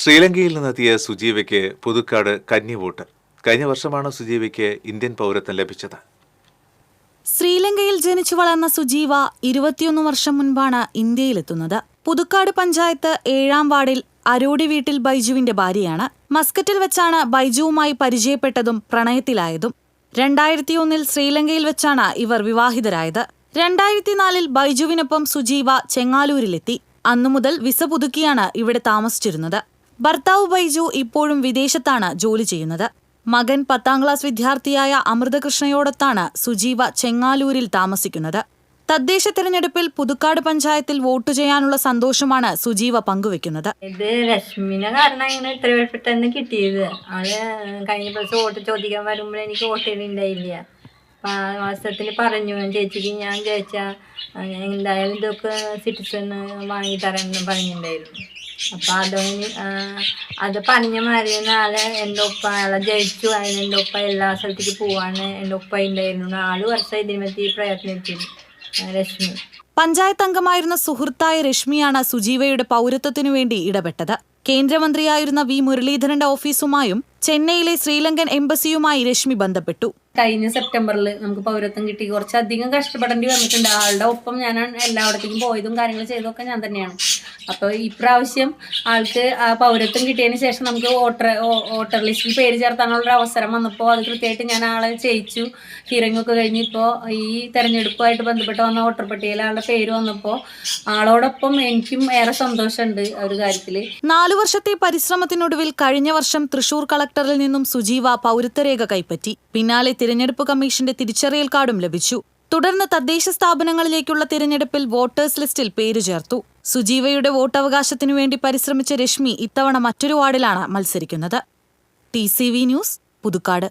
ശ്രീലങ്കയിൽ നിന്നെത്തിയ സുജീവയ്ക്ക് പുതുക്കാട് കന്നി വോട്ട് കഴിഞ്ഞ വർഷമാണ് സുജീവയ്ക്ക് ഇന്ത്യൻ പൗരത്വം ലഭിച്ചത്. ശ്രീലങ്കയിൽ ജനിച്ചു വളർന്ന സുജീവ ഇരുപത്തിയൊന്ന് വർഷം മുൻപാണ് ഇന്ത്യയിലെത്തുന്നത്. പുതുക്കാട് പഞ്ചായത്ത് ഏഴാം വാർഡിൽ അരോടി വീട്ടിൽ ബൈജുവിന്റെ ഭാര്യയാണ്. മസ്കറ്റിൽ വെച്ചാണ് ബൈജുവുമായി പരിചയപ്പെട്ടതും പ്രണയത്തിലായതും. രണ്ടായിരത്തിയൊന്നിൽ ശ്രീലങ്കയിൽ വെച്ചാണ് ഇവർ വിവാഹിതരായത്. രണ്ടായിരത്തിനാലിൽ ബൈജുവിനൊപ്പം സുജീവ ചെങ്ങാലൂരിലെത്തി. അന്നു മുതൽ വിസ പുതുക്കിയാണ് ഇവിടെ താമസിച്ചിരുന്നത്. ഭർത്താവ് ബൈജു ഇപ്പോഴും വിദേശത്താണ് ജോലി ചെയ്യുന്നത്. മകൻ പത്താം ക്ലാസ് വിദ്യാർത്ഥിയായ അമൃതകൃഷ്ണയോടൊത്താണ് സുജീവ ചെങ്ങാലൂരിൽ താമസിക്കുന്നത്. തദ്ദേശ തെരഞ്ഞെടുപ്പിൽ പുതുക്കാട് പഞ്ചായത്തിൽ വോട്ട് ചെയ്യാനുള്ള സന്തോഷമാണ് സുജീവ പങ്കുവെക്കുന്നത്. ഇത് ലക്ഷ്മിനെ കാരണം ഇങ്ങനെ ഇത്ര പെട്ടെന്ന് കിട്ടിയത്. അവൾ കഴിഞ്ഞ പ്രാവശ്യം വോട്ട് ചോദിക്കാൻ വരുമ്പോൾ എനിക്ക് വോട്ട് ചെയ്തിട്ടുണ്ടായില്ല. വാസ്തവത്തിൽ പറഞ്ഞു ചേച്ചിക്ക് ഞാൻ ചോദിച്ചാൽ എന്തായാലും ഇതൊക്കെ സിറ്റിസൺ വാങ്ങി തരാൻ പറഞ്ഞിട്ടുണ്ടായിരുന്നു. അപ്പൊ ആ, അത് പണിഞ്ഞ മാറിയ നാളെ എന്റെ ഒപ്പ അയാളെ ജയിച്ചു. അതിന് എന്റെ ഒപ്പ എല്ലാ സ്ഥലത്തേക്ക് പോവാണ്. എന്റെ ഒപ്പ ഉണ്ടായിരുന്നു. നാല് വർഷം ഇതിനെ പറ്റി പ്രയത്നിച്ചിരുന്നു രശ്മി. പഞ്ചായത്ത് അംഗമായിരുന്ന സുഹൃത്തായ രശ്മിയാണ് സുജീവയുടെ പൗരത്വത്തിനു വേണ്ടി ഇടപെട്ടത്. കേന്ദ്രമന്ത്രിയായിരുന്ന വി മുരളീധരന്റെ ഓഫീസുമായും ചെന്നൈയിലെ ശ്രീലങ്കൻ എംബസിയുമായി രശ്മി ബന്ധപ്പെട്ടു. കഴിഞ്ഞ സെപ്റ്റംബറിൽ നമുക്ക് പൗരത്വം കിട്ടി. കുറച്ചധികം കഷ്ടപ്പെടേണ്ടി വന്നിട്ടുണ്ട്. ആളുടെ ഒപ്പം ഞാൻ എല്ലായിടത്തേക്കും പോയതും കാര്യങ്ങൾ ചെയ്തതൊക്കെ ഞാൻ തന്നെയാണ്. അപ്പോൾ ഇപ്രാവശ്യം ആൾക്ക് ആ പൗരത്വം കിട്ടിയതിന് ശേഷം നമുക്ക് വോട്ടർ വോട്ടർ ലിസ്റ്റിൽ പേര് ചേർത്താനുള്ള ഒരു അവസരം വന്നപ്പോൾ അത് കൃത്യമായിട്ട് ഞാൻ ആളെ ചെയ്യിച്ചു. ഹിയറിംഗ് ഒക്കെ കഴിഞ്ഞ് ഇപ്പോൾ ഈ തെരഞ്ഞെടുപ്പുമായിട്ട് ബന്ധപ്പെട്ട് വന്ന വോട്ടർ പട്ടികയിൽ ആളുടെ പേര് വന്നപ്പോൾ ആളോടൊപ്പം എനിക്കും ഏറെ സന്തോഷമുണ്ട് ഒരു കാര്യത്തിൽ നാലു വർഷത്തെ പരിശ്രമത്തിനൊടുവിൽ കഴിഞ്ഞ വർഷം തൃശൂർ കളക്ടറിൽ നിന്നും സുജീവ പൗരത്വരേഖ കൈപ്പറ്റി. പിന്നാലെ തിരഞ്ഞെടുപ്പ് കമ്മീഷന്റെ തിരിച്ചറിയൽ കാർഡും ലഭിച്ചു. തുടർന്ന് തദ്ദേശ സ്ഥാപനങ്ങളിലേക്കുള്ള തിരഞ്ഞെടുപ്പിൽ വോട്ടേഴ്സ് ലിസ്റ്റിൽ പേര് ചേർത്തു. സുജീവയുടെ വോട്ടവകാശത്തിനു വേണ്ടി പരിശ്രമിച്ച രശ്മി ഇത്തവണ മറ്റൊരു വാർഡിലാണ് മത്സരിക്കുന്നത്. T news Puthukkad.